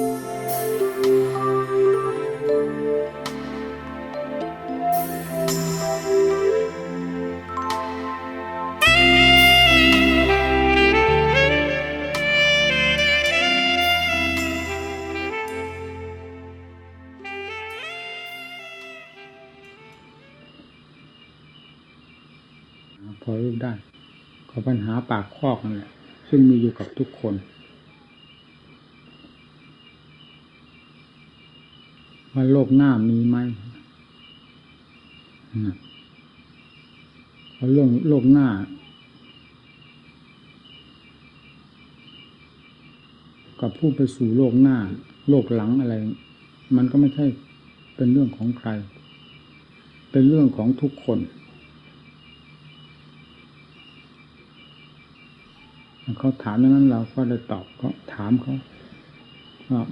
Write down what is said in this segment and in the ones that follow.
พอรู้ได้ก็ปัญหาปากคอกนั่นแหละซึ่งมีอยู่กับทุกคน ว่าโลกหน้ามีไหมเพราะเรื่องโลกหน้า กับผู้ไปสู่โลกหน้า โลกหลังอะไร มันก็ไม่ใช่เป็นเรื่องของใคร เป็นเรื่องของทุกคนเขาถามดังนั้นเราก็เลยตอบก็ถามเขา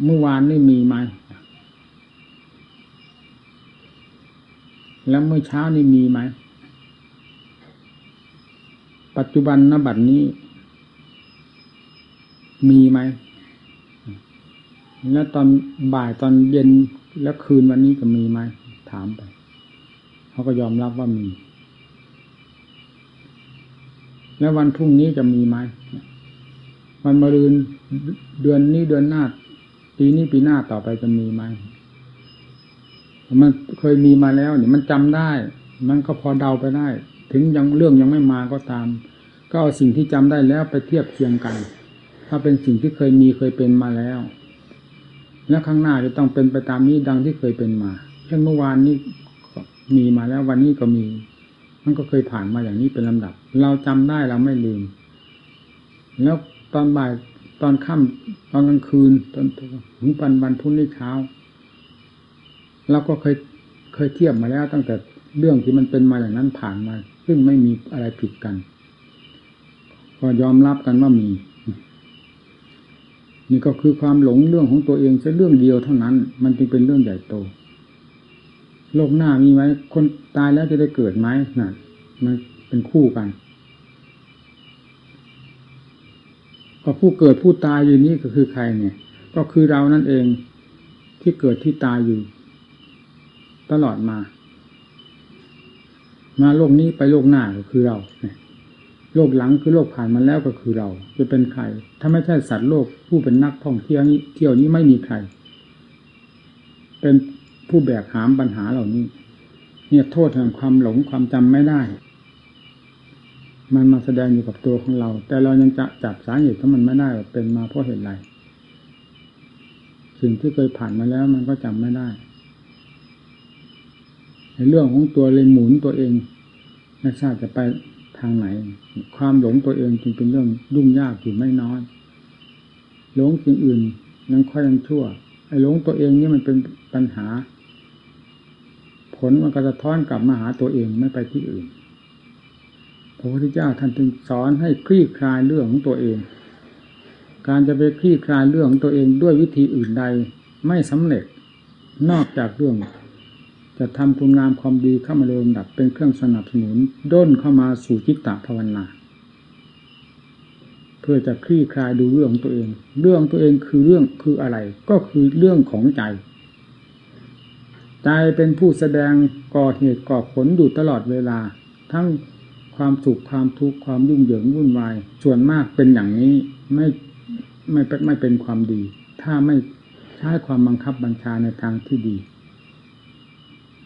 เมื่อวานนี่มีไหม แล้วเมื่อเช้านี่มีไหม ปัจจุบันนบัดนี้ มีไหม แล้วตอนบ่ายตอนเย็นแล้วคืนวันนี้ก็มีไหม ถามไป เขาก็ยอมรับว่ามี แล้ววันพรุ่งนี้จะมีไหม วันมะรืนเดือนนี้เดือนหน้าปีนี้ปีหน้าต่อไปจะมีไหม มันเคยมีมาแล้วเนี่ยมันจำได้ มันก็พอเดาไปได้ ถึงยังเรื่องยังไม่มาก็ตาม ก็เอาสิ่งที่จำได้แล้วไปเทียบเคียงกัน ถ้าเป็นสิ่งที่เคยมีเคยเป็นมาแล้ว และข้างหน้าจะต้องเป็นไปตามนี้ดังที่เคยเป็นมาเช่นเมื่อวานนี้มีมาแล้ววันนี้ก็มี มันก็เคยผ่านมาอย่างนี้เป็นลำดับ เราจำได้เราไม่ลืม แล้วตอนบ่ายตอนค่ำตอนกลางคืนตอนถึงวันวันพุ่งนี้เช้า เราก็เคยเคยเทียบมาแล้ว ตั้งแต่เรื่องที่มันเป็นมาอย่างนั้นผ่านมา ซึ่งไม่มีอะไรผิดกัน ก็ยอมรับกันว่ามี นี่ก็คือความหลงเรื่องของตัวเองแค่เรื่องเดียวเท่านั้น มันจึงเป็นเรื่องใหญ่โต โลกหน้ามีไหมคนตายแล้วจะได้เกิดไหมนั่นมันเป็นคู่กันก็ผู้เกิดผู้ตายอยู่นี่ก็คือใครเนี่ย ก็คือเรานั่นเองที่เกิดที่ตายอยู่ ตลอดมา มาโลกนี้ไปโลกหน้าก็คือเราโลกหลังคือโลกผ่านมาแล้วก็คือเรา จะเป็นใคร ถ้าไม่ใช่สัตว์โลกผู้เป็นนักท่องเที่ยวนี้เที่ยวนี้ไม่มีใคร เป็นผู้แบกหามปัญหาเหล่านี้ เนี่ยโทษแห่งความหลงความจำไม่ได้ มันมาแสดงอยู่กับตัวของเรา แต่เรายังจะจับสาเหตุของมันไม่ได้เป็นมาเพราะเหตุไรสิ่งที่เคยผ่านมาแล้วมันก็จำไม่ได้ ในเรื่องของตัวเลยหมุนตัวเองไม่ทราบจะไปทางไหน ความหลงตัวเองจึงเป็นเรื่องยุ่งยากอยู่ไม่น้อยหลงสิ่งอื่นยังค่อยยังชั่วไอ้หลงตัวเองนี่มันเป็นปัญหา ผลมันก็จะท้อนกลับมาหาตัวเองไม่ไปที่อื่นพระพุทธเจ้าท่านจึงสอนให้คลี่คลายเรื่องของตัวเอง การจะไปคลี่คลายเรื่องของตัวเองด้วยวิธีอื่นใดไม่สำเร็จนอกจากเรื่อง จะทำคุณงามความดีเข้ามาเริมดับเป็นเครื่องสนับสนุนด้นเข้ามาสู่จิตตภาวนา เพื่อจะคลี่คลายดูเรื่องของตัวเอง เรื่องตัวเองคือเรื่องคืออะไร ก็คือเรื่องของใจ ใจเป็นผู้แสดงก่อเหตุก่อผลอยู่ตลอดเวลา ทั้งความสุขความทุกข์ความยุ่งเหยิงวุ่นวาย ส่วนมากเป็นอย่างนี้ไม่ไม่ไม่เป็นความดี ถ้าไม่ใช้ความบังคับบัญชาในทางที่ดี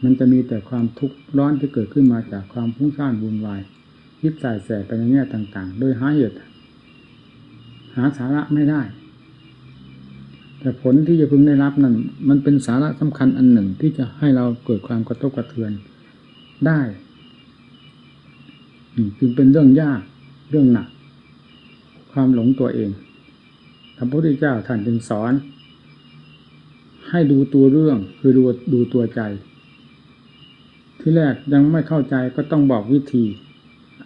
มันจะมีแต่ความทุกข์ร้อนที่เกิดขึ้นมาจากความพุ่งสร้างวุ่นวายยิบสายแสไปในแง่ต่าง ๆ โดยหาเหตุ หาสาระไม่ได้ แต่ผลที่จะพึงได้รับนั้นมันเป็นสาระสำคัญอันหนึ่งที่จะให้เราเกิดความกระทบกระเทือนได้จึงเป็นเรื่องยากเรื่องหนัก ความหลงตัวเองพระพุทธเจ้าท่านจึงสอน ให้ดูตัวเรื่องคือดูดูตัวใจ ที่แรกยังไม่เข้าใจก็ต้องบอกวิธี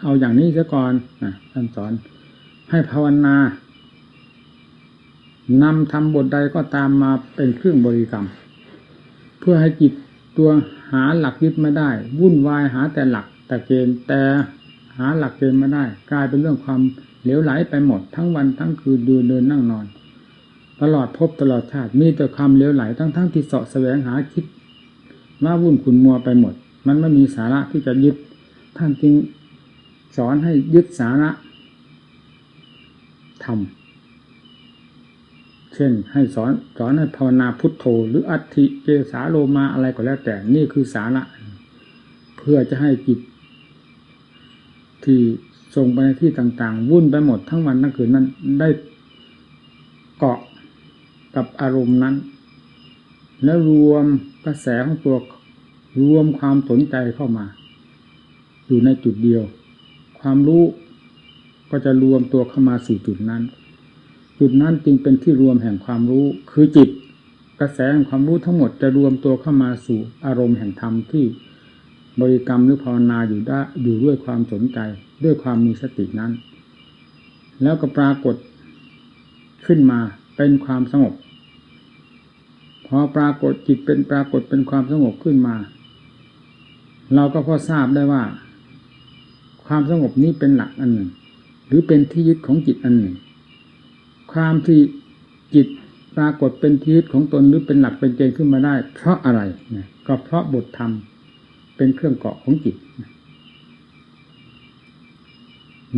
เอาอย่างนี้ซะก่อนนะท่านสอน ให้ภาวนานำทำบทใดก็ตามมาเป็นเครื่องบริกรรม เพื่อให้จิตตัวหาหลักยึดไม่ได้ วุ่นวายหาแต่หลักแต่เกณฑ์แต่หาหลักเกณฑ์ไม่ได้ กลายเป็นเรื่องความเหลวไหลไปหมดทั้งวันทั้งคืนดินเดินนั่งนอน ตลอดภพตลอดชาติมีแต่ความเลี้ยวไหลทั้งๆทที่เสาะแสวงหาคิดว่าวุ่นขุนมัวไปหมด มันไม่มีสาระที่จะยึด ท่านจึงสอนให้ยึดสาระทำเช่น ให้สอนสอนให้ภาวนาพุทโธ หรืออัติเกสาโลมาอะไรก็แล้วแต่นี่คือสาระ เพื่อจะให้จิต ที่ส่งไปในที่ต่าง ๆ วุ่นไปหมดทั้งวันทั้งคืนนั้นได้เกาะกับอารมณ์นั้น แล้วรวมกระแสของตัว รวมความสนใจเข้ามา อยู่ในจุดเดียว ความรู้ก็จะรวมตัวเข้ามาสู่จุดนั้น จุดนั้นจึงเป็นที่รวมแห่งความรู้ คือจิต กระแสแห่งความรู้ทั้งหมดจะรวมตัวเข้ามาสู่อารมณ์แห่งธรรมที่บริกรรมหรือภาวนาอยู่ได้อยู่ด้วยความสนใจ ด้วยความมีสตินั้น แล้วก็ปรากฏขึ้นมาเป็นความสงบ พอปรากฏจิตเป็นปรากฏเป็นความสงบขึ้นมา เราก็พอทราบได้ว่า ความสงบนี้เป็นหลักอันหนึ่ง หรือเป็นที่ยึดของจิตอันหนึ่ง ความที่จิตปรากฏเป็นที่ยึดของตนหรือเป็นหลักเป็นเกณฑ์ขึ้นมาได้ เพราะอะไรนี่ยก็เพราะบทธรรมเป็นเครื่องเกาะของจิต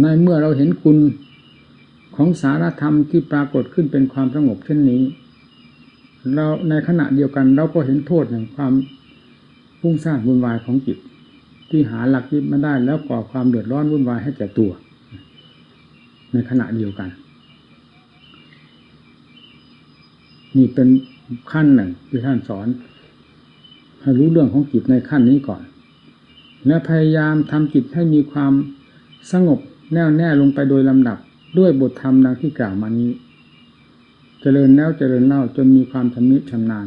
ในเมื่อเราเห็นคุณของสารธรรมที่ปรากฏขึ้นเป็นความสงบเช่นนี้ เราในขณะเดียวกันเราก็เห็นโทษแห่งความ พุ่งสร้างวุ่นวายของจิต ที่หาหลักยึดไม่ได้แล้วก่อความเดือดร้อนวุ่นวายให้แก่ตัว ในขณะเดียวกัน นี่เป็นขั้นหนึ่งที่ท่านสอนให้รู้เรื่องของจิตในขั้นนี้ก่อน และพยายามทำจิตให้มีความสงบแน่วแน่ลงไปโดยลำดับด้วยบทธรรมดังที่กล่าวมานี้ เจริญแล้วเจริญเล่าจนมีความชำนิชำนาญ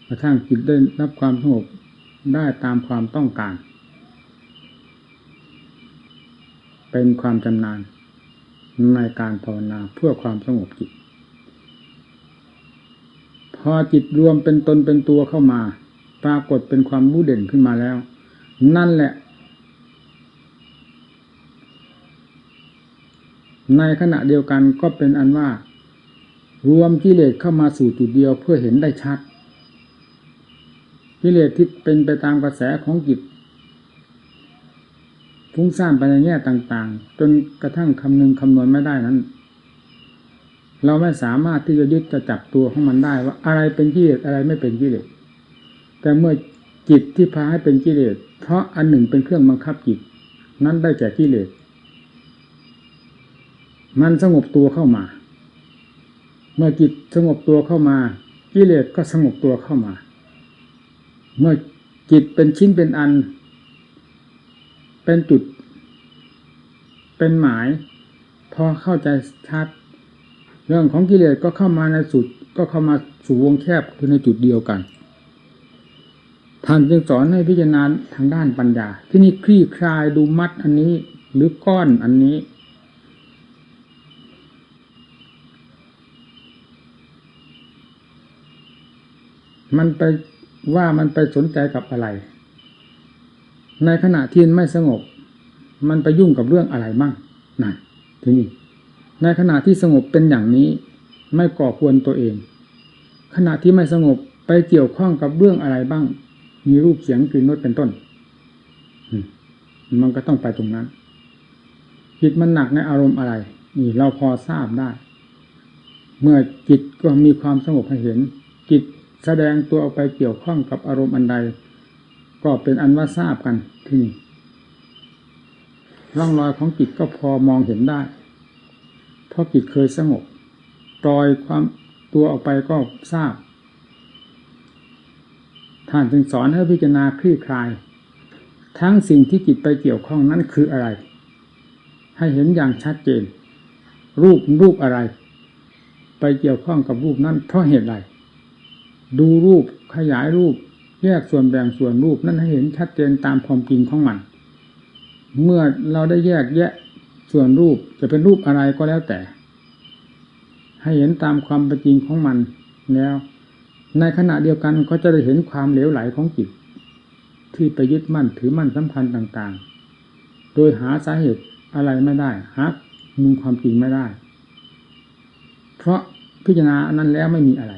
ก ระทั่งจิตได้รับความสงบได้ตามความต้องการ เป็นความชำนาญในการภาวนาเพื่อความสงบจิต พอจิตรวมเป็นตนเป็นตัวเข้ามา ปรากฏเป็นความรู้เด่นขึ้นมาแล้ว นั่นแหละ ในขณะเดียวกันก็เป็นอันว่า รวมกิเลสเข้ามาสู่จุดเดียวเพื่อเห็นได้ชัด กิเลสที่เป็นไปตามกระแสของจิตฟุ้งซ่านไปในแง่ต่าง ๆ จนกระทั่งคำนึงคำนวณไม่ได้นั้น เราไม่สามารถที่จะยึดจะจับตัวของมันได้ว่าอะไรเป็นกิเลสอะไรไม่เป็นกิเลสแต่เมื่อจิตที่พาให้เป็นกิเลสเพราะอันหนึ่งเป็นเครื่องบังคับจิต นั้นได้แก่กิเลสมันสงบตัวเข้ามา เมื่อจิตสงบตัวเข้ามา กิเลสก็สงบตัวเข้ามา เมื่อจิตเป็นชิ้นเป็นอัน เป็นจุด เป็นหมาย พอเข้าใจชัด เรื่องของกิเลสก็เข้ามาในสุด ก็เข้ามาสู่วงแคบคือในจุดเดียวกันท่านจึงสอนให้พิจารณาทางด้านปัญญา ที่นี่คลี่คลายดูมัดอันนี้ หรือก้อนอันนี้ มันไป ว่ามันไปสนใจกับอะไร ในขณะที่ไม่สงบ มันไปยุ่งกับเรื่องอะไรบ้างนั่นทีนี้ในขณะที่สงบเป็นอย่างนี้ ไม่ก่อควรตัวเอง ขณะที่ไม่สงบไปเกี่ยวข้องกับเรื่องอะไรบ้าง มีรูปเสียงกลิ่นรสเป็นต้นมันก็ต้องไปตรงนั้นจิตมันหนักในอารมณ์อะไร นี่เราพอทราบได้ เมื่อจิตก็มีความสงบให้เห็น จิต แสดงตัวออกไปเกี่ยวข้องกับอารมณ์อันใด ก็เป็นอันว่าทราบกันที่นี่ร่องรอยของจิตก็พอมองเห็นได้ เพราะจิตเคยสงบปล่อยความตัวออกไปก็ทราบ ท่านจึงสอนให้พิจารณาคลี่คลาย ทั้งสิ่งที่จิตไปเกี่ยวข้องนั้นคืออะไร ให้เห็นอย่างชัดเจน รูปรูปอะไร ไปเกี่ยวข้องกับรูปนั้นเพราะเหตุใด ดูรูปขยายรูป แยกส่วนแบ่งส่วนรูปนั้นให้เห็นชัดเจนตามความจริงของมัน เมื่อเราได้แยกแยะส่วนรูปจะเป็นรูปอะไรก็แล้วแต่ ให้เห็นตามความเป็นจริงของมันแล้ว ในขณะเดียวกันก็จะได้เห็นความเหลวไหลของจิต ที่ไปยึดมั่นถือมั่นสัมพันธ์ต่างๆ โดยหาสาเหตุอะไรไม่ได้หามุมความจริงไม่ได้ เพราะพิจารณาอันนั้นแล้วไม่มีอะไร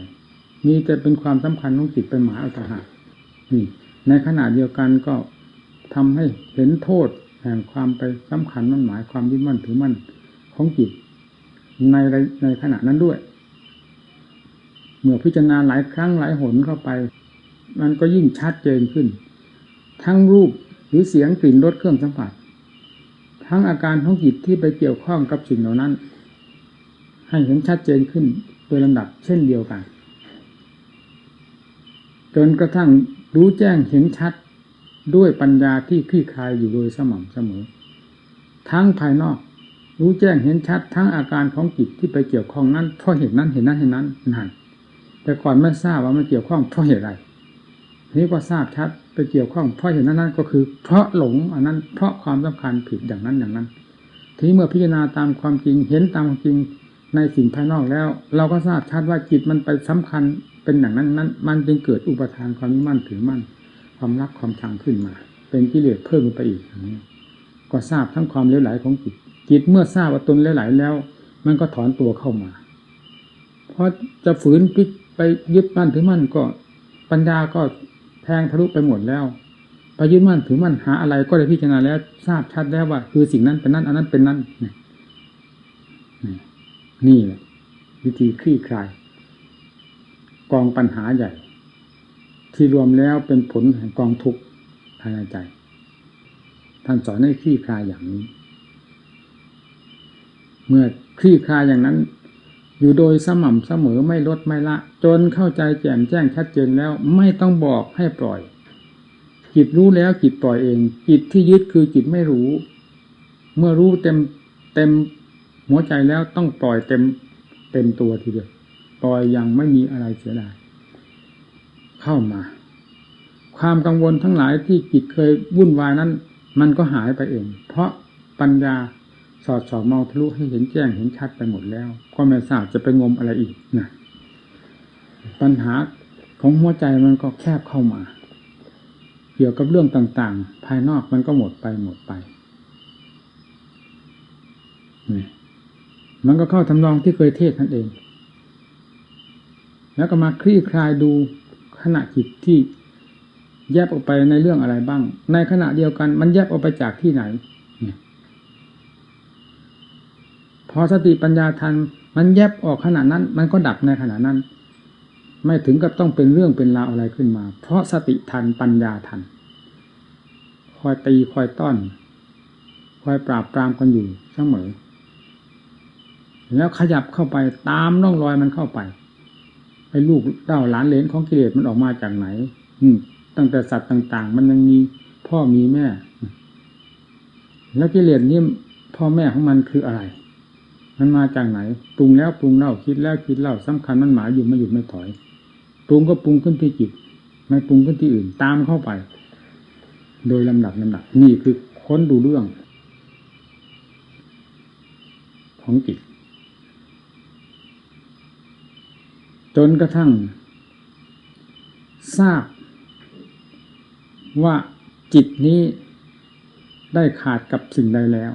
มีแต่เป็นความสำคัญของจิตเป็นหมายอาต่างหากนี่ในขณะเดียวกันก็ทำให้เห็นโทษแห่งความไปสำคัญมั่นหมายความยึดมั่นถือมั่นของจิต ในในขณะนั้นด้วย เมื่อพิจารณาหลายครั้งหลายหนเข้าไป มันก็ยิ่งชัดเจนขึ้น ทั้งรูปหรือเสียงกลิ่นรสเครื่องสัมผัส ทั้งอาการของจิตที่ไปเกี่ยวข้องกับสิ่งเหล่านั้น ให้เห็นชัดเจนขึ้นโดยลำดับเช่นเดียวกัน จนกระทั่งรู้แจ้งเห็นชัดด้วยปัญญาที่คลี่คลายอยู่โดยสม่ำเสมอ ทั้งภายนอก รู้แจ้งเห็นชัด ทั้งอาการของจิตที่ไปเกี่ยวข้องนั้นเพราะเหตุนั้นเห็นนั้นเห็นนั้นนั่นแต่ก่อนไม่ทราบว่ามันเกี่ยวข้องเพราะเหตุอะไรนี้ก็ทราบชัดไปเกี่ยวข้องเพราะเหตุนั้นนั้นก็คือ เพราะหลงอันนั้นเพราะความสำคัญผิดอย่างนั้นอย่างนั้น ทีเมื่อพิจารณาตามความจริงเห็นตามความจริง ในสิ่งภายนอกแล้ว เราก็ทราบชัดว่าจิตมันไปสำคัญเป็นอย่างนั้นนั้น มันจึงเกิดอุปทานความมั่นถือมั่น ความรักความชังขึ้นมา เป็นกิเลสเพิ่มขึ้นไปอีกอย่างนี้ก็ทราบทั้งความเลวไหลของจิต จิตเมื่อทราบว่าตนเลวไหลแล้ว มันก็ถอนตัวเข้ามา เพราะจะฝืนพิไปยึดมั่นถือมั่นก็ปัญญาก็แทงทะลุไปหมดแล้วไปยึดมั่นถือมั่นหาอะไรก็ได้พิจารณาแล้ว ทราบชัดแล้วว่า คือสิ่งนั้นเป็นนั่นอันนั้นเป็นนั่นนี่แหละวิธีคลี่คลาย กองปัญหาใหญ่ ที่รวมแล้วเป็นผลแห่งกองทุกข์ภายในใจ ท่านสอนให้คลี่คลายอย่างนี้ เมื่อคลี่คลายอย่างนั้น อยู่โดยสม่ำเสมอไม่ลดไม่ละ จนเข้าใจแจ่มแจ้งชัดเจนแล้วไม่ต้องบอกให้ปล่อยจิตรู้แล้วจิตปล่อยเอง จิตที่ยึดคือจิตไม่รู้ เมื่อรู้เต็มเต็ม หัวใจแล้วต้องปล่อยเต็มเต็มตัวทีเดียวปล่อยอย่างไม่มีอะไรเสียดายเข้ามา ความกังวลทั้งหลายที่จิตเคยวุ่นวายนั้น มันก็หายไปเอง เพราะปัญญาสอดส่องมองทะลุให้เห็นแจ้งเห็นชัดไปหมดแล้ว ก็ไม่ทราบจะไปงมอะไรอีกนะปัญหาของหัวใจมันก็แคบเข้ามา เกี่ยวกับเรื่องต่างๆ ภายนอกมันก็หมดไปหมดไปนี่ มันก็เข้าทำนองที่เคยเทศนั่นเอง แล้วก็มาคลี่คลายดูขณะจิตที่แยบออกไปในเรื่องอะไรบ้าง ในขณะเดียวกัน มันแยบออกไปจากที่ไหน พอสติปัญญาทัน มันแยบออกขณะนั้น มันก็ดับในขณะนั้น ไม่ถึงกับต้องเป็นเรื่องเป็นราวอะไรขึ้นมา เพราะสติทันปัญญาทัน คอยตีคอยต้อน คอยปราบปรามกันอยู่เสมอ แล้วขยับเข้าไปตามร่องรอยมันเข้าไปไอ้ลูกเต้าหลานเลนของกิเลสมันออกมาจากไหน อืมตั้งแต่สัตว์ต่าง ๆ มันยังมีพ่อมีแม่ แล้วกิเลสนี่พ่อแม่ของมันคืออะไร มันมาจากไหน ปรุงแล้วปรุงเล่าคิดแล้วคิดเล่าสำคัญมันหมายอยู่ไม่หยุดไม่ถอย ปรุงก็ปรุงขึ้นที่จิต ไม่ปรุงขึ้นที่อื่นตามเข้าไป โดยลำดับลำดับนี่คือค้นดูเรื่อง ของจิต จนกระทั่ง ทราบ ว่าจิตนี้ได้ขาดกับสิ่งใดแล้ว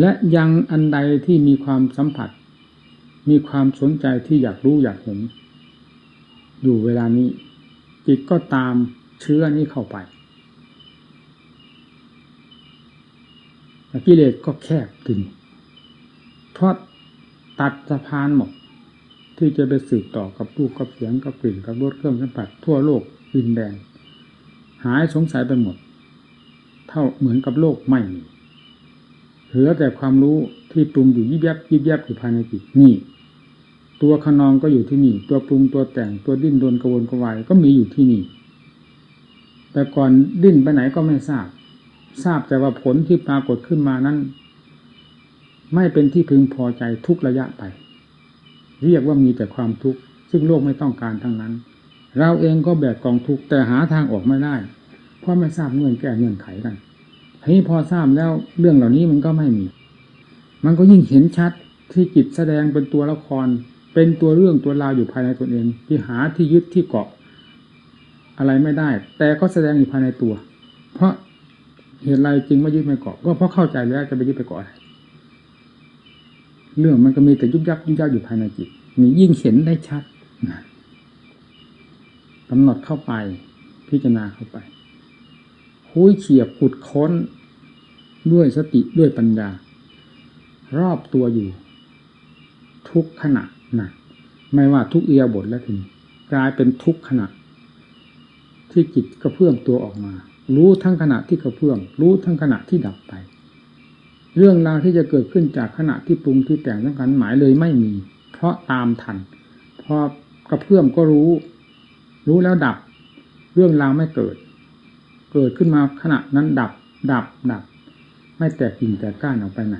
และยังอันใดที่มีความสัมผัส มีความสนใจที่อยากรู้อยากเห็น อยู่เวลานี้ จิตก็ตามเชื้อนี้เข้าไปกิเลสก็แคบถึงเพราะ ตัดสะพานหมด ที่จะไปสืบต่อกับรูปกับเสียงกับกลิ่นกับรสเครื่องสัมผัสทั่วโลกดินแดนหายสงสัยไปหมด เท่าเหมือนกับโลกไม่มีเหลือแต่ความรู้ที่ปรุงอยู่ยิบยับยิบยับอยู่ภายในจิตนี่ ตัวขนองก็อยู่ที่นี่ ตัวปรุงตัวแต่งตัวดิ้นโดนกระวนกระวายก็มีอยู่ที่นี่ แต่ก่อนดิ้นไปไหนก็ไม่ทราบ ทราบแต่ว่าผลที่ปรากฏขึ้นมานั้น ไม่เป็นที่พึงพอใจทุกระยะไป เรียกว่ามีแต่ความทุกข์ซึ่งโลกไม่ต้องการทั้งนั้น เราเองก็แบกกองทุกข์แต่หาทางออกไม่ได้ เพราะไม่ทราบเงื่อนแก้เงื่อนไขกันทีนี้พอทราบแล้วเรื่องเหล่านี้มันก็ไม่มี มันก็ยิ่งเห็นชัดที่จิตแสดงเป็นตัวละคร เป็นตัวเรื่องตัวราวอยู่ภายในตนเองที่หาที่ยึดที่เกาะ อะไรไม่ได้ แต่ก็แสดงอยู่ภายในตัว เพราะเหตุไรจึงไม่ยึดไม่เกาะก็เพราะเข้าใจแล้วจะไปยึดไปเกาะอะไร เรื่องมันก็มีแต่ยุบยับยุบยับอยู่ภายในจิตมียิ่งเห็นได้ชัดนะกำหนดเข้าไป พิจารณาเข้าไปคุยเฉียบขุดค้น ด้วยสติด้วยปัญญา รอบตัวอยู่ ทุกขณะนะไม่ว่าทุกเอียบทแล้วทีกลายเป็นทุกขณะ ที่จิตกระเพื่อมตัวออกมา รู้ทั้งขณะที่กระเพื่อมรู้ทั้งขณะที่ดับไป เรื่องราวที่จะเกิดขึ้นจากขณะที่ปรุงที่แต่งทั้งกันหมายเลยไม่มี เพราะตามทันพอกระเพื่อมก็รู้ รู้แล้วดับ เรื่องราวไม่เกิด เกิดขึ้นมาขณะนั้นดับ ดับดับ ไม่แตกกิ่งแตกก้านออกไปไหน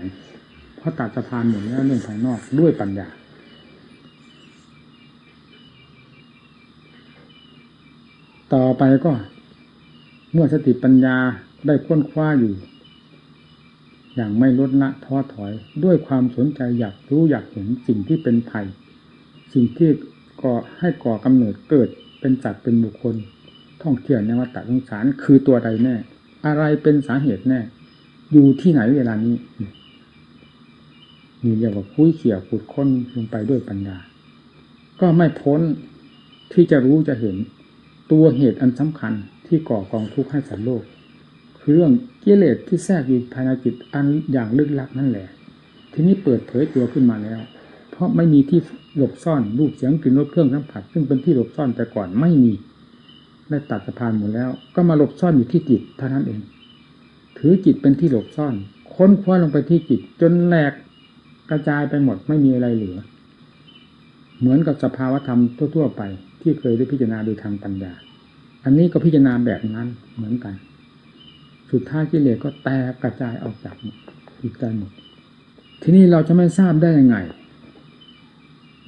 เพราะตัดสะพานหมดแล้วเรื่องภายนอกด้วยปัญญาต่อไปก็เมื่อสติปัญญาได้ค้นคว้าอยู่ อย่างไม่ลดละท้อถอย ด้วยความสนใจอยากรู้อยากเห็นสิ่งที่เป็นภัย สิ่งที่ก่อให้ก่อกำเนิดเกิดเป็นจัดเป็นบุคคล ท่องเที่ยวในวัฏสงสารคือตัวใดแน่ อะไรเป็นสาเหตุแน่ อยู่ที่ไหนเวลานี้นี่เรียกว่าคุยเขี่ยขุดค้นลงไปด้วยปัญญา ก็ไม่พ้นที่จะรู้จะเห็นตัวเหตุอันสำคัญที่ก่อกองทุกข์ให้สัตว์โลก คือเรื่องกิเลสที่แทรกอยู่ภายในจิตอันอย่างลึกลับนั่นแหละ ทีนี้เปิดเผยตัวขึ้นมาแล้ว เพราะไม่มีที่หลบซ่อนรูปเสียงกลิ่นรสเครื่องสัมผัส ซึ่งเป็นที่หลบซ่อนแต่ก่อนไม่มีได้ตัดสะพานหมดแล้ว ก็มาหลบซ่อนอยู่ที่จิตเท่านั้นเอง ถือจิตเป็นที่หลบซ่อน ค้นคว้าลงไปที่จิต จนแหลกกระจายไปหมดไม่มีอะไรเหลือ เหมือนกับสภาวธรรมทั่ว ๆ ไป ที่เคยได้พิจารณาโดยทางปัญญา อันนี้ก็พิจารณาแบบนั้นเหมือนกัน สุดท้ายกิเลสก็แตกกระจายออกจากจิตใจหมด ทีนี้เราจะไม่ทราบได้ยังไง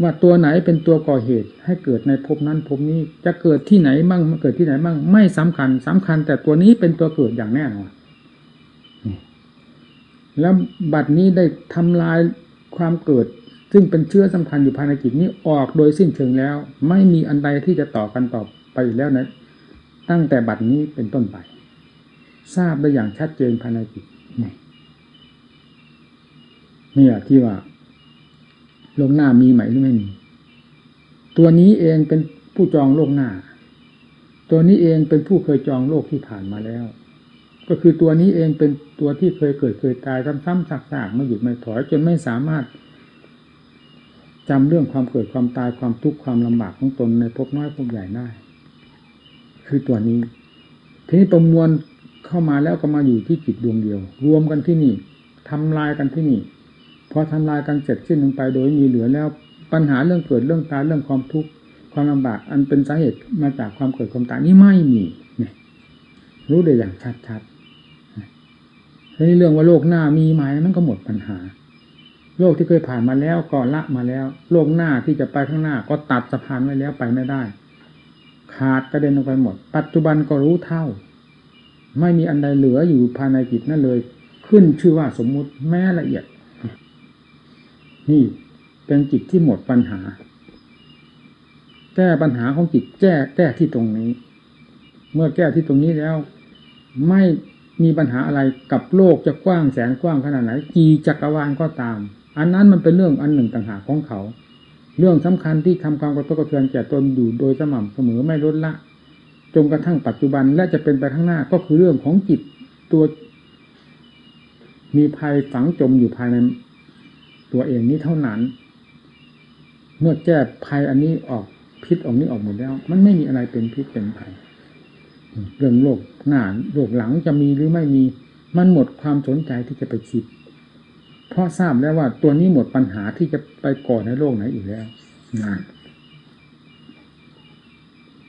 ว่าตัวไหนเป็นตัวก่อเหตุ ให้เกิดในภพนั้นภพนี้จะเกิดที่ไหนมั่งเกิดที่ไหนมั่งไม่สำคัญสำคัญ แต่ตัวนี้เป็นตัวเกิดอย่างแน่นอนแล้วบัดนี้ได้ทำลายความเกิด ซึ่งเป็นเชื้อสำคัญอยู่ภายในจิตนี้ออกโดยสิ้นเชิงแล้ว ไม่มีอันใดที่จะต่อกันต่อไปอีกแล้วนะ ตั้งแต่บัดนี้เป็นต้นไป ทราบได้อย่างชัดเจนภายในจิตนี่เนี่ยที่ว่า โลกหน้ามีไหมหรือไม่มี ตัวนี้เองเป็นผู้จองโลกหน้า ตัวนี้เองเป็นผู้เคยจองโลกที่ผ่านมาแล้ว ก็คือตัวนี้เองเป็นตัวที่เคยเกิดเคยตายซ้ำๆซักๆไม่หยุดไม่ถอยจนไม่สามารถจำเรื่องความเกิดความตายความทุกข์ความลำบากของตนในภพน้อยภพใหญ่ได้ คือตัวนี้ ทีนี้ประมวล เข้ามาแล้วก็มาอยู่ที่จิตดวงเดียว รวมกันที่นี่ทำลายกันที่นี่พอทำลายกันเสร็จสิ้นลงไปโดยมีเหลือแล้วปัญหาเรื่องเกิดเรื่องตายเรื่องความทุกข์ความลำบาก อันเป็นสาเหตุมาจากความเกิดความตายนี่ไม่มีเนี่ยรู้ได้อย่างชัดๆทีนี้เรื่องว่าโลกหน้ามีไหมมันก็หมดปัญหา โลกที่เคยผ่านมาแล้วก็ละมาแล้ว โลกหน้าที่จะไปข้างหน้า ก็ตัดสะพานไว้แล้วไปไม่ได้ ขาดกระเด็นออกไปหมด ปัจจุบันก็รู้เท่า ไม่มีอันใดเหลืออยู่ภายในจิตนั่นเลย ขึ้นชื่อว่าสมมุติแม้ละเอียด นี่เป็นจิตที่หมดปัญหา แก้ปัญหาของจิตแก้แก้ที่ตรงนี้ เมื่อแก้ที่ตรงนี้แล้ว ไม่มีปัญหาอะไรกับโลกจะกว้างแสนกว้างขนาดไหนกี่จักรวาลก็ตาม อันนั้นมันเป็นเรื่องอันหนึ่งต่างหากของเขา เรื่องสำคัญที่ทำความกระทบกระเทือนแก่ตนอยู่โดยสม่ำเสมอไม่ลดละ จนกระทั่งปัจจุบันและจะเป็นไปข้างหน้าก็คือเรื่องของจิตตัวมีภัยฝังจมอยู่ภายในตัวเองนี้เท่านั้น เมื่อแก้ภัยอันนี้ออกพิษออกนี้ออกหมดแล้ว มันไม่มีอะไรเป็นพิษเป็นภัยเรื่องโลกหน้าโลกหลังจะมีหรือไม่มีมันหมดความสนใจที่จะไปคิด เพราะทราบแล้วว่าตัวนี้หมดปัญหาที่จะไปก่อในโลกไหนอีกแล้วนาน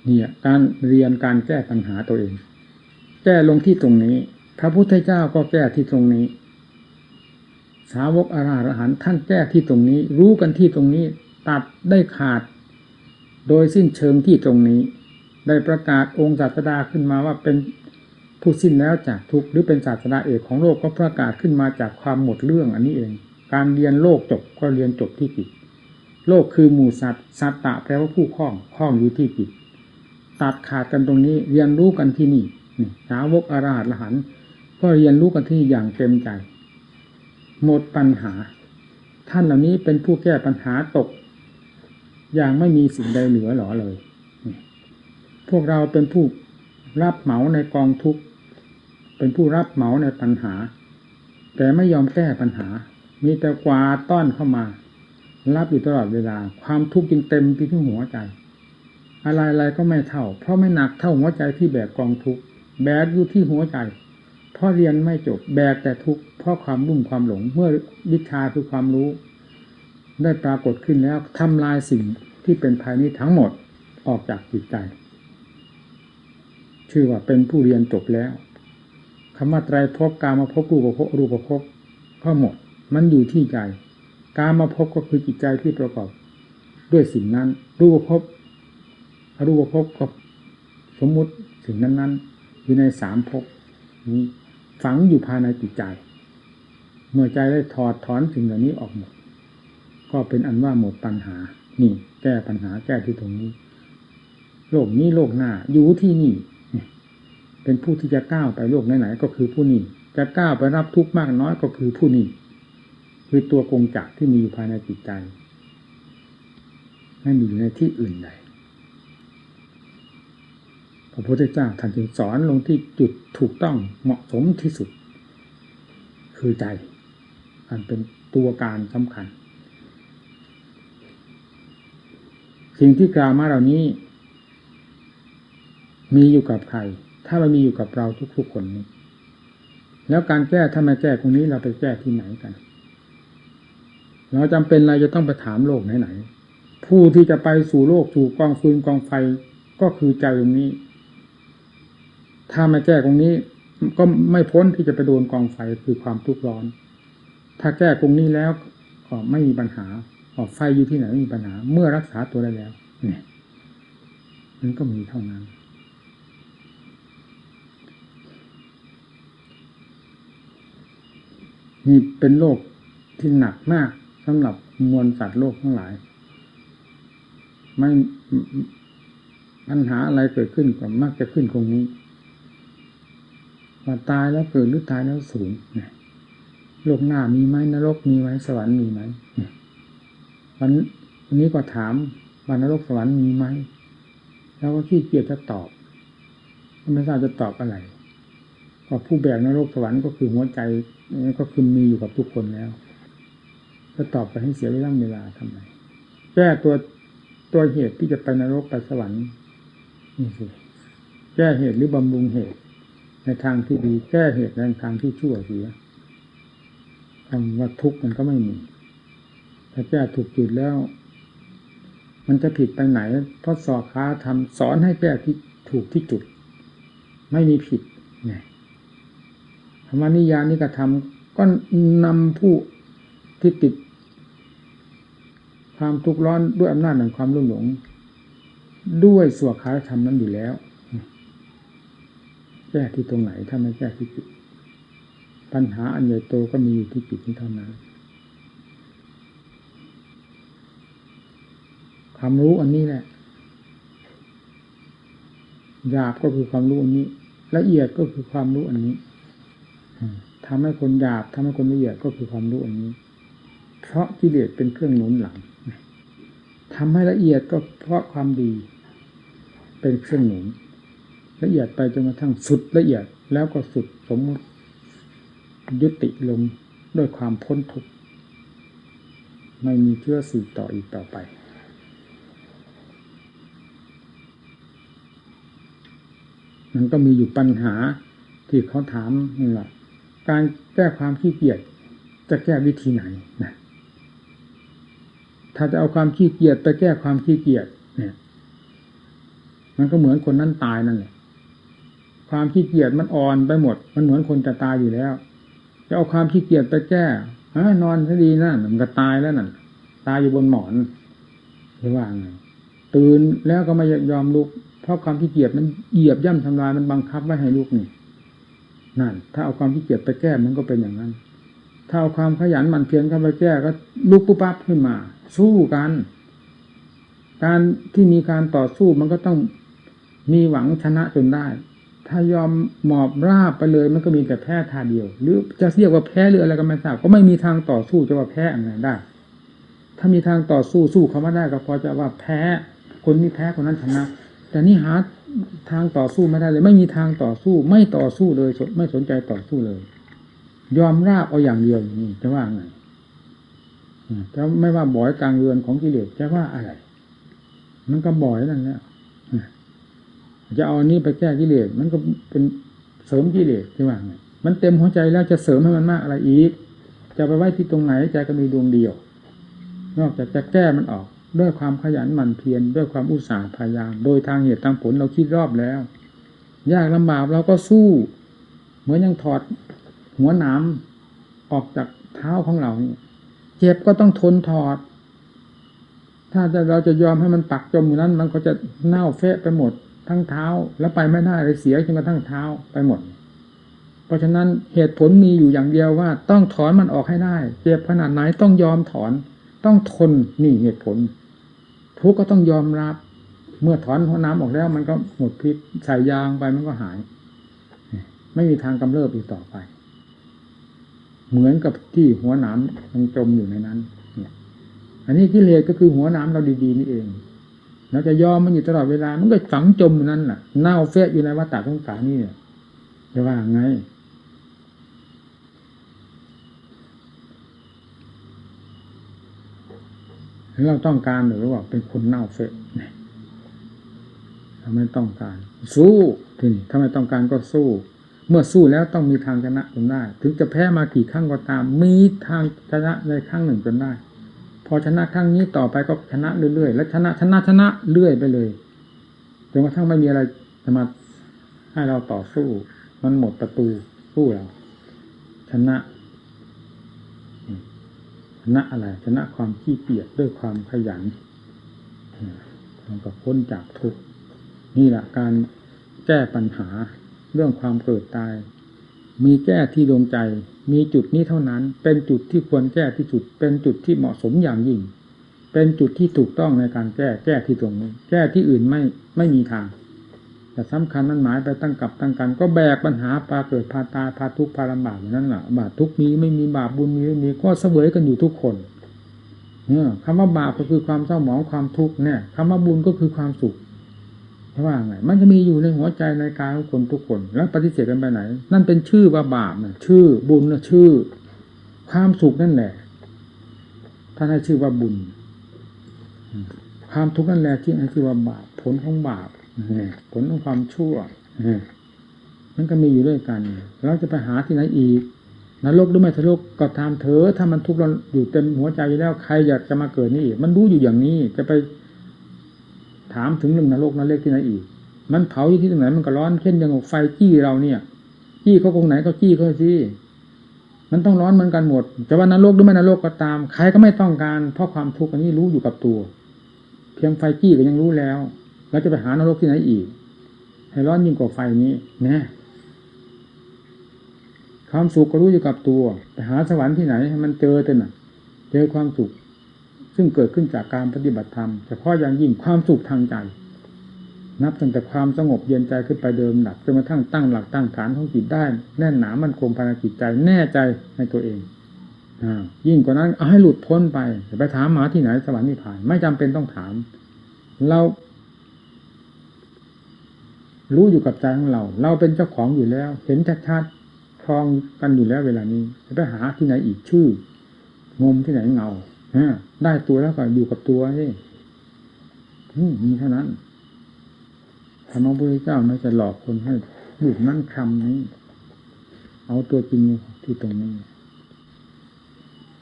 เนี่ยการเรียนการแก้ปัญหาตัวเอง แก้ลงที่ตรงนี้ พระพุทธเจ้าก็แก้ที่ตรงนี้ สาวกอาราธหันท่านแก้ที่ตรงนี้ รู้กันที่ตรงนี้ ตัดได้ขาด โดยสิ้นเชิงที่ตรงนี้ ได้ประกาศองค์ศาสดาขึ้นมาว่าเป็นผู้สิ้นแล้วจากทุกหรือเป็นศาสดาเอกของโลกก็ประกาศขึ้นมาจากความหมดเรื่องอันนี้เอง การเรียนโลกจบก็เรียนจบที่จิตโลกคือหมู่สัตว์สัตตะแปลว่าผู้คล้องคล้องอยู่ที่จิต ตัดขาดกันตรงนี้ เรียนรู้กันที่นี่นี่สาวกอาราธหันก็เรียนรู้กันที่อย่างเต็มใจ หมดปัญหา ท่านเหล่านี้เป็นผู้แก้ปัญหาตก อย่างไม่มีสิ่งใดเหลือหรอเลย พวกเราเป็นผู้รับเหมาในกองทุกข์เป็นผู้รับเหมาในปัญหา แต่ไม่ยอมแก้ปัญหา มีแต่กวาดต้อนเข้ามา รับอยู่ตลอดเวลา ความทุกข์จึงเต็มที่หัวใจ อะไรๆก็ไม่เท่า เพราะไม่หนักเท่าหัวใจที่แบกกองทุกข์แบกอยู่ที่หัวใจ เพราะเรียนไม่จบแบกแต่ทุกข์เพราะความรุ่มความหลง เมื่อวิชาคือความรู้ ได้ปรากฏขึ้นแล้วทำลายสิ่งที่เป็นภายนี้ทั้งหมดออกจากจิตใจ ชื่อว่าเป็นผู้เรียนจบแล้วคำว่าไตรภพการมาพบรูปภพรูปภพก็หมด มันอยู่ที่ใจ การมาพบก็คือจิตใจที่ประกอบ ด้วยสิ่งนั้น รูปภพ รูปภพก็สมมุติสิ่งนั้น ๆ อยู่ในสามภพนี้ฝังอยู่ภายในจิตใจ เมื่อใจได้ถอดถอนสิ่งเหล่านี้ออกหมด ก็เป็นอันว่าหมดปัญหา นี่แก้ปัญหาแก้ที่ตรงนี้ โลกนี้โลกหน้า อยู่ที่นี่ เป็นผู้ที่จะก้าวไปโลกไหนๆก็คือผู้นี้ จะก้าวไปรับทุกข์มากน้อยก็คือผู้นี้ คือตัวกงจักรที่มีอยู่ภายในจิตใจ ไม่มีอยู่ในที่อื่นใด พระพุทธเจ้าท่านจึงสอนลงที่จุดถูกต้องเหมาะสมที่สุด คือใจอันเป็นตัวการสำคัญ สิ่งที่กล่าวมาเหล่านี้ มีอยู่กับใคร ถ้ามันมีอยู่กับเราทุกๆคนนี้ แล้วการแก้ถ้าไม่แก้ตรงนี้เราไปแก้ที่ไหนกัน เราจำเป็นอะไรจะต้องไปถามโลกไหนๆผู้ที่จะไปสู่โลกสู่กองฟืนกองไฟก็คือใจตรงนี้ ถ้าไม่แก้ตรงนี้ ก็ไม่พ้นที่จะไปโดนกองไฟคือความทุกข์ร้อน ถ้าแก้ตรงนี้แล้วก็ไม่มีปัญหาออกไฟอยู่ที่ไหนไม่มีปัญหา เมื่อรักษาตัวได้แล้วเนี่ยมันก็มีเท่านั้นนี่เป็นโรคที่หนักมากสำหรับมวลสัตว์โลกทั้งหลาย ไม่ปัญหาอะไรเกิดขึ้นก็มักจะขึ้นตรงนี้ ว่าตายแล้วเกิดหรือตายแล้วสูญโลกหน้ามีไหมนรกมีไหมสวรรค์มีไหมวันวันนี้ก็ถามว่านรกสวรรค์มีไหมแล้วก็ขี้เกียจจะตอบไม่ทราบจะตอบอะไรก็ผู้แบกนรกสวรรค์ก็คือหัวใจก็คือมีอยู่กับทุกคนแล้วจะตอบไปให้เสียเวลาเวลาทำไมแก้ตัวตัวเหตุที่จะไปนรกไปสวรรค์นี่สิแก้เหตุหรือบำรุงเหตุ ในทางที่ดีแก้เหตุในทางที่ชั่วเสียคำว่าทุกข์มันก็ไม่มี ถ้าแก้ถูกจุดแล้ว มันจะผิดไปไหน เพราะสอค้าทำสอนให้แก้ที่ถูกที่จุด ไม่มีผิดไงธรรมนิยานิกระทำก็นำผู้ที่ติด ความทุกข์ร้อนด้วยอำนาจแห่งความรุ่มหลง ด้วยสวขาธรรมนั้นอยู่แล้ว แก้ที่ตรงไหนถ้าไม่แก้ที่จุดปัญหาอันใหญ่โตก็มีอยู่ที่จุดนี้เท่านั้นความรู้อันนี้แหละหยาบก็คือความรู้อันนี้ ละเอียดก็คือความรู้อันนี้ทำให้คนหยาบทำให้คนละเอียดก็คือความรู้อันนี้ เพราะกิเลสเป็นเครื่องหนุนหลังทำให้ละเอียดก็เพราะความดี เป็นเครื่องหนุน ละเอียดไปจนกระทั่งสุดละเอียดแล้วก็สุดสมมติยุติลงด้วยความพ้นทุกข์ไม่มีเชื้อสืบต่ออีกต่อไป มันก็มีอยู่ปัญหาที่เขาถามนี่แหละการแก้ความขี้เกียจจะแก้วิธีไหนนะถ้าจะเอาความขี้เกียจไปแก้ความขี้เกียจเนี่ย มันก็เหมือนคนนั้นตายนั่นแหละ ความขี้เกียจมันอ่อนไปหมด มันเหมือนคนจะตายอยู่แล้ว จะเอาความขี้เกียจไปแก้ฮะนอนซะดีนะมันก็ตายแล้วนั่นตายอยู่บนหมอนหรือว่าไงตื่นแล้วก็ไม่ยอมลุก เพราะความขี้เกียจมันเหยียบย่ำทำลายมันบังคับไว้ให้ลุกนี่นั่น ถ้าเอาความขี้เกียจไปแก้มันก็เป็นอย่างนั้นถ้าเอาความขยันหมั่นเพียรเข้าไปแก้ก็ลุกปุ๊บปั๊บขึ้นมา สู้กัน การที่มีการต่อสู้มันก็ต้องมีหวังชนะจนได้ ถ้ายอมหมอบราบไปเลย มันก็มีแต่แพ้ทาเดียว หรือจะเรียกว่าแพ้หรืออะไรก็ไม่ทราบก็ไม่มีทางต่อสู้จะว่าแพ้อะไรได้ ถ้ามีทางต่อสู้สู้เขาไม่ได้ก็พอจะว่าแพ้คนนี้แพ้คนนั้นชนะ แต่นี่หาทางต่อสู้ไม่ได้เลย ไม่มีทางต่อสู้ ไม่ต่อสู้เลยไม่สนใจต่อสู้เลย ยอมราบเอาอย่างเดียวนี้จะว่าไงจะไม่ว่าบ่อยกลางเรือนของกิเลสจะว่าอะไร มันก็บ่อยนั่นแหละ จะเอาอันนี้ไปแก้กิเลสมันก็เป็นเสริมกิเลสจะว่ไงมันเต็มหัวใจแล้วจะเสริมให้มันมากอะไรอีก จะไปไว้ที่ตรงไหนใจก็มีดวงเดียว นอกจากจะแก้มันออก ด้วยความขยันหมั่นเพียรด้วยความอุตสาห์พยายาม โดยทางเหตุทางผลเราคิดรอบแล้ว ยากลำบากเราก็สู้ เหมือนยังถอดหัวหนามออกจากเท้าของเราเจ็บก็ต้องทนถอดถ้าเราจะยอมให้มันปักจมอยู่นั้น มันก็จะเน่าเฟะไปหมด ทั้งเท้าแล้วไปไม่ได้เลยเสียจนกระทั่งเท้าไปหมด เพราะฉะนั้นเหตุผลมีอยู่อย่างเดียวว่า ต้องถอนมันออกให้ได้เจ็บขนาดไหนต้องยอมถอน ต้องทนนี่เหตุผล ทุกข์ก็ต้องยอมรับ เมื่อถอนหัวน้ำออกแล้ว มันก็หมดพิษใส่ยางไปมันก็หาย ไม่มีทางกำเริบอีกต่อไป เหมือนกับที่หัวหนามมันจมอยู่ในนั้น เนี่ย อันนี้กิเลสก็คือหัวหนามเราดีๆนี่เอง เราจะยอมมันอยู่ตลอดเวลา มันก็ฝังจมนั่นแหละเน่าเฟะอยู่ในวัฏฏะสงสารนี่เนี่ยจะว่าไง เราต้องการหรือว่าเป็นคนเน่าเฟะเนี่ยถ้าไมต้องการ สู้ทีนี้ถ้าไม่ต้องการก็สู้ เมื่อสู้แล้วต้องมีทางชนะจนได้ ถึงจะแพ้มากี่ครั้งก็ตาม มีทางชนะในครั้งหนึ่งจนได้ อชนะครั้งนี้ต่อไปก็ชนะเรื่อยๆ และชนะชนะชนะเรื่อยไปเลยจนกระทั่งไม่มีอะไรจะมาให้เราต่อสู้ มันหมดประตูสู้เรา ชนะ ชนะอะไร ชนะความขี้เกียจด้วยความขยันมันก็พ้นจากทุกข์นี่แหละการแก้ปัญหาเรื่องความเกิดตาย มีแก้ที่ดวงใจ มีจุดนี้เท่านั้น เป็นจุดที่ควรแก้ที่จุด เป็นจุดที่เหมาะสมอย่างยิ่ง เป็นจุดที่ถูกต้องในการแก้ แก้ที่ตรงนี้ แก้ที่อื่นไม่ไม่มีทาง แต่สำคัญมันหมายไปตั้งกับตั้งกัน ก็แบกปัญหาพาเกิดพาตาพาทุกพาลำบากอย่างนั้นแหละบาปทุกข์มีไม่มีบาปบุญมีไม่มีก็เสวยกันอยู่ทุกคนเนี่ยคำว่าบาปก็คือความเศร้าหมองความทุกข์เนี่ยคำว่าบุญก็คือความสุข ใช่ว่าไงมันจะมีอยู่ในหัวใจในกายของคนทุกคน แล้วปฏิเสธกันไปไหน นั่นเป็นชื่อว่าบาปนะชื่อบุญนะชื่อ ความสุขนั่นแหละท่านให้ชื่อว่าบุญ ความทุกข์นั่นแหละที่ให้ชื่อว่าบาปผลของบาปผลของความชั่วมันก็มีอยู่ด้วยกัน เราจะไปหาที่ไหนอีกนรกหรือไม่นรกก็ตามเถอะถ้ามันทุกข์เราอยู่เต็มหัวใจอยู่แล้วใครอยากจะมาเกิดนี่มันรู้อยู่อย่างนี้ จะไป ถามถึงเรื่องนรกนรกที่ไหนอีก มันเผาอยู่ที่ตรงไหนมันก็ร้อนเช่นอย่างไฟจี้เราเนี่ยจี้เขาตรงไหนก็จี้เขาสิมันต้องร้อนเหมือนกันหมดจะว่านรกหรือไม่นรกก็ตามใครก็ไม่ต้องการเพราะความทุกข์อันนี้รู้อยู่กับตัว เพียงไฟจี้ก็ยังรู้แล้วแล้วจะไปหานรกที่ไหนอีก ให้ร้อนยิ่งกว่าไฟนี้นะความสุขก็รู้อยู่กับตัวไปหาสวรรค์ที่ไหนให้มันเจอเถอะน่ะ เจอความสุข ซึ่งเกิดขึ้นจากการปฏิบัติธรรมเฉพาะอย่างยิ่งความสุขทางใจ นับตั้งแต่ความสงบเย็นใจขึ้นไปเดิมหนักจนกระทั่งตั้งหลักตั้งฐานของจิตได้ แน่นหนามันคงภายในจิตใจแน่ใจในตัวเองอยิ่งกว่านั้นเอาให้หลุดพ้นไปจะไปถามหมาที่ไหนสวรรค์นิพพาน ไม่จำเป็นต้องถาม เรา รู้อยู่กับใจของเรา เราเป็นเจ้าของอยู่แล้ว เห็นชัดๆคลองกันอยู่แล้วเวลานี้จะไปหาที่ไหนอีกชื่องมที่ไหนเงา ได้ตัวแล้วก็อยู่กับตัวนี่มีเท่านั้นพระมะพุทธเจ้าไม่จะหลอกคนให้หยุดนั่นคำนี้ เอาตัวจริงที่ตรงนี้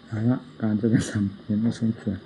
เอาละการจะกระทำเห็นว่าสมควร